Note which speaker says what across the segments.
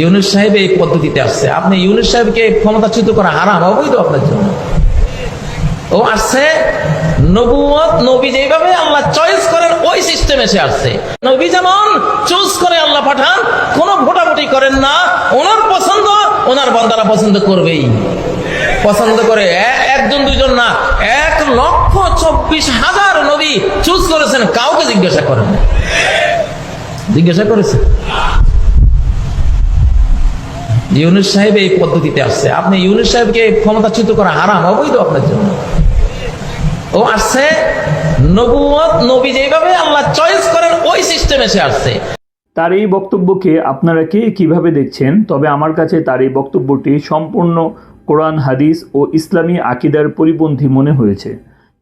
Speaker 1: ইউনুস সাহেব এই পদ্ধতিতে আসছে। আপনি ইউনুস সাহেবকে ক্ষমতাচ্যুত করা হারাম, অবৈধ আপনার জন্য। ও আসছে নবুয়ত নবী যেভাবে আল্লাহ চয়েস করেন, ওই সিস্টেমে সে আসছে। নবী যেমন চুজ করে আল্লাহ পাঠান, কোনো ভোটাভুটি করেন না, ওনার পছন্দ, ওনার বান্দারা পছন্দ করবেই। পছন্দ করে একজন, দুইজন না, এক লক্ষ চব্বিশ হাজার নবী চুজ করেছেন, কাউকে জিজ্ঞাসা করেন। জিজ্ঞাসা করেছেন? ইউনুস সাহেব এই পদ্ধতিতে আসছে। আপনি ইউনুস সাহেবকে ক্ষমতাচ্যুত করা হারাম, অবৈধ আপনার জন্য। ও আসছে নবুয়ত নবী যেভাবে আল্লাহ চয়েস করেন, ওই সিস্টেমে সে আসছে।
Speaker 2: তার এই বক্তব্যকে আপনারা কে কীভাবে দেখছেন? তবে আমার কাছে তার এই বক্তব্যটি সম্পূর্ণ কোরআন, হাদিস ও ইসলামী আকিদার পরিপন্থী মনে হয়েছে।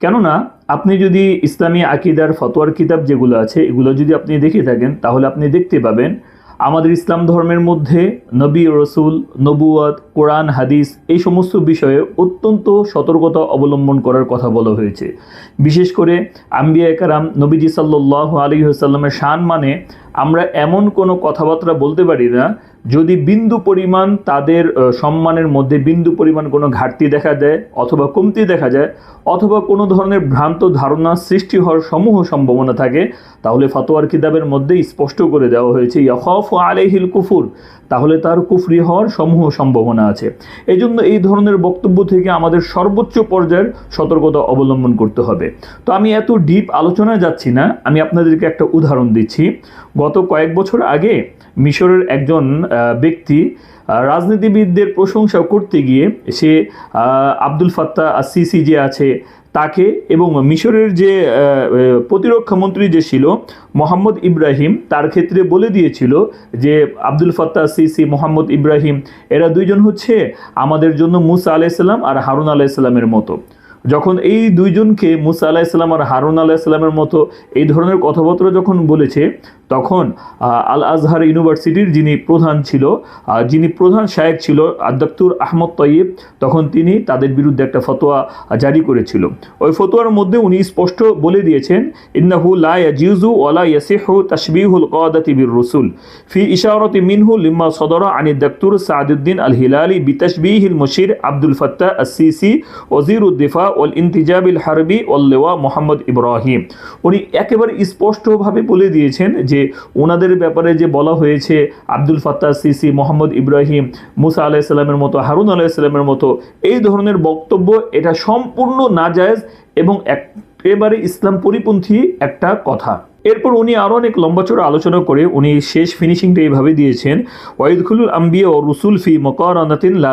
Speaker 2: কেননা, আপনি যদি ইসলামী আকিদার ফতোয়ার কিতাব যেগুলো আছে, এগুলো যদি আপনি দেখে থাকেন, তাহলে আপনি দেখতে পাবেন আমাদের ইসলাম ধর্মের মধ্যে নবী রসুল নবুয়াত কোরআন, হাদিস এই সমস্ত বিষয়ে অত্যন্ত সতর্কতা অবলম্বন করার কথা বলা হয়েছে। বিশেষ করে আম্বিয়া একারাম নবীজি সাল্লাহ আলী সাল্লামের শান মানে আমরা এমন কোনো কথাবার্তা বলতে পারি না যদি বিন্দু পরিমাণ তাদের সম্মানের মধ্যে বিন্দু পরিমাণ কোনো ঘাটতি দেখা দেয় অথবা কমতি দেখা যায়, অথবা কোনো ধরনের ভ্রান্ত ধারণা সৃষ্টি হওয়ার সমূহ সম্ভাবনা থাকে, তাহলে ফতোয়ার কিতাবের মধ্যে স্পষ্ট করে দেওয়া হয়েছে, ইয়াখফ আলাইহিল কুফুর। তাহলে তার কুফরি হওয়ার সমূহ সম্ভাবনা আছে। এই জন্য এই ধরনের বক্তব্য থেকে আমাদের সর্বোচ্চ পর্যায়ের সতর্কতা অবলম্বন করতে হবে। তো আমি এত ডিপ আলোচনায় যাচ্ছি না, আমি আপনাদেরকে একটা উদাহরণ দিচ্ছি। গত কয়েক বছর আগে মিশরের একজন ব্যক্তি রাজনীতিবিদদের প্রশংসা করতে গিয়ে সে আব্দুল ফাত্তাহ সিসি যে আছে তাকে এবং মিশরের যে প্রতিরক্ষা মন্ত্রী যে ছিল মোহাম্মদ ইব্রাহিম, তার ক্ষেত্রে বলে দিয়েছিল যে, Abdel Fattah Sisi Mohammed Ibrahim, এরা দুইজন হচ্ছে আমাদের জন্য মুসা আলাইসাল্লাম আর হারুন আলাইসাল্লামের মতো। যখন এই দুইজনকে মুসা আলাহিসাল্লাম আর হারুন আলাহিসাল্লামের মতো এই ধরনের কথাবার্তা যখন বলেছে, তখন আল আজহার ইউনিভার্সিটির যিনি প্রধান ছিল যিনি প্রধান শায়েক ছিল আদাক্তুর আহমদ তৈয়ব তখন তিনি তাদের বিরুদ্ধে একটা ফতোয়া জারি করেছিল। ওই ফতোয়ার মধ্যে উনি স্পষ্ট বলে দিয়েছেন, ইন্নাহু লা ইয়াজিউজু ওয়ালা ইয়াসিহু তাশবিহুল কাদাতি রসুল ফি ইশারাতি মিনহু লিম্মা সদরা আনি দাক্তুর সাদুদ্দিন আল হিলালি বিতাশবিহিল মুশির আব্দুল ফাত্তাহ আসিসি ওজিরুদ ওয়াল ইন্তিজাবিল হারবি ওল্লেওয়া লেওয়া মোহাম্মদ ইব্রাহিম। উনি একেবারে স্পষ্টভাবে বলে দিয়েছেন যে ওনাদের ব্যাপারে যে বলা হয়েছে, Abdel Fattah Sisi, Mohammed Ibrahim, Musa আলাইসাল্লামের মতো, হারুন আলাইসাল্লামের মতো, এই ধরনের বক্তব্য এটা সম্পূর্ণ নাজায়জ এবং একেবারে ইসলাম পরিপন্থী একটা কথা। এরপর উনি আরও অনেক লম্বা চড়া আলোচনা করে উনি শেষ ফিনিশিংটা এইভাবে দিয়েছেন ওয়াইদুল আম্বিয়া ও রসুল ফি মকারানাতিন লা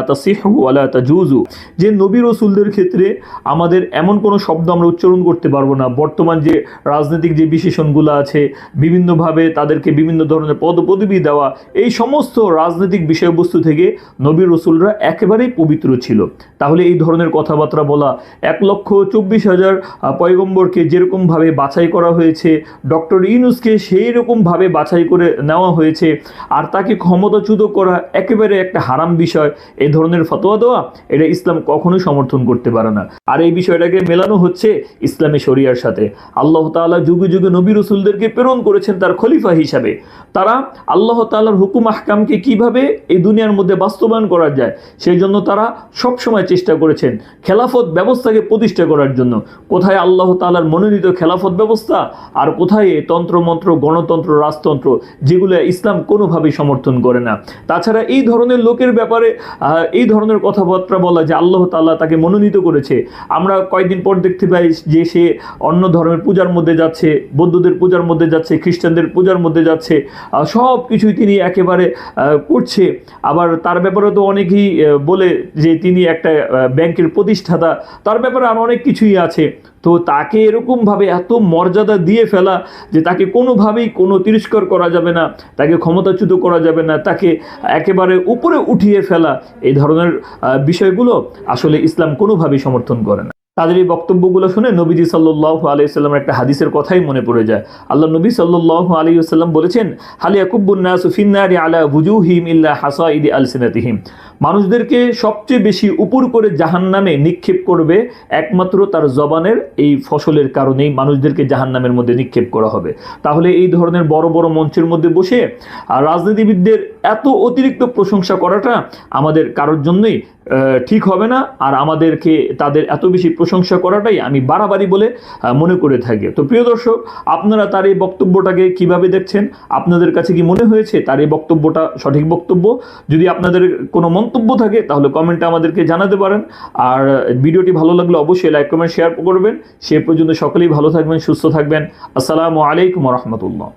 Speaker 2: যে নবী রসুলদের ক্ষেত্রে আমাদের এমন কোনো শব্দ আমরা উচ্চারণ করতে পারব না। বর্তমান যে রাজনৈতিক যে বিশেষণগুলো আছে, বিভিন্নভাবে তাদেরকে বিভিন্ন ধরনের পদপদবি দেওয়া, এই সমস্ত রাজনৈতিক বিষয়বস্তু থেকে নবী রসুলরা একেবারেই পবিত্র ছিল। তাহলে এই ধরনের কথাবার্তা বলা এক লক্ষ চব্বিশ হাজার পয়গম্বরকে যেরকমভাবে বাছাই করা হয়েছে, ডক্টর ইউনুসকে সেই রকমভাবে বাছাই করে নেওয়া হয়েছে আর তাকে ক্ষমতাচ্যুত করা একেবারে একটা হারাম বিষয়। এই ধরনের ফতোয়া দেওয়া, এটা ইসলাম কখনোই সমর্থন করতে পারে না। আর এই বিষয়টাকে মেলানো হচ্ছে ইসলামী শরিয়ার সাথে। আল্লাহ তাআলা যুগে যুগে নবী রসুলদেরকে প্রেরণ করেছেন তার খলিফা হিসাবে। তারা আল্লাহ তাআলার হুকুম আহকামকে কীভাবে এই দুনিয়ার মধ্যে বাস্তবায়ন করা যায় সেই জন্য তারা সবসময় চেষ্টা করেছেন খেলাফত ব্যবস্থাকে প্রতিষ্ঠা করার জন্য। কোথায় আল্লাহ তাআলার মনোনীত খেলাফত ব্যবস্থা আর কোথায় তন্ত্রমন্ত্র, গণতন্ত্র, রাজতন্ত্র, যেগুলো ইসলাম কোনোভাবেই সমর্থন করে না। তাছাড়া এই ধরনের লোকের ব্যাপারে এই ধরনের কথাবার্তা বলা যে আল্লাহ তাআলা তাকে মনোনীত করেছে, আমরা কয়েকদিন পর দেখতে পাই যে সে অন্য ধর্মের পূজার মধ্যে যাচ্ছে, বৌদ্ধদের পূজার মধ্যে যাচ্ছে, খ্রিস্টানদের পূজার মধ্যে যাচ্ছে সব কিছুই তিনি একেবারে করছে। আবার তার ব্যাপারে তো অনেকেই বলে যে তিনি একটা ব্যাংকের প্রতিষ্ঠাতা, তার ব্যাপারে আরও অনেক কিছুই আছে। তো তাকে এরকমভাবে এত মর্যাদা দিয়ে ফেলা যে তাকে কোনোভাবেই কোনো তিরস্কার করা যাবে না, তাকে ক্ষমতাচ্যুত করা যাবে না, তাকে একেবারে উপরে উঠিয়ে ফেলা, এই ধরনের বিষয়গুলো আসলে ইসলাম কোনোভাবেই সমর্থন করে না। তাদের এই বক্তব্যগুলো শুনে নবীজি সাল্লাহ আলাইসাল্লামের একটা হাদিসের কথাই মনে পড়ে যায়। আল্লাহ নবী সাল্লাহ আলাইসাল্লাম বলেছেন হালিয়া কুব্বুন্না সুফিন্নারি আলা বুজুহিম ইল্লা হাসা ইদি আলসিনাতিহিম। মানুষদেরকে সবচেয়ে বেশি উপর করে জাহান নামে নিক্ষেপ করবে একমাত্র তার জবানের এই ফসলের কারণেই মানুষদেরকে জাহান নামের মধ্যে নিক্ষেপ করা হবে। তাহলে এই ধরনের বড় বড় মঞ্চের মধ্যে বসে আর রাজনীতিবিদদের এত অতিরিক্ত প্রশংসা করাটা আমাদের কারোর জন্যই ঠিক হবে না। আর আমাদেরকে তাদের এত বেশি প্রশংসা করাটাই আমি বাড়াবাড়ি বলে মনে করে থাকি। তো প্রিয় দর্শক, আপনারা তার এই বক্তব্যটাকে কীভাবে দেখছেন? আপনাদের কাছে কি মনে হয়েছে তার এই বক্তব্যটা সঠিক বক্তব্য? যদি আপনাদের কোনো মন্তব্য থাকে, তাহলে কমেন্টে আমাদেরকে জানাতে পারেন। আর ভিডিওটি ভালো লাগলে অবশ্যই লাইক, কমেন্ট, শেয়ার করবেন। সে পর্যন্ত সকলেই ভালো থাকবেন, সুস্থ থাকবেন। আসসালামু আলাইকুম রহমতুল্লাহ।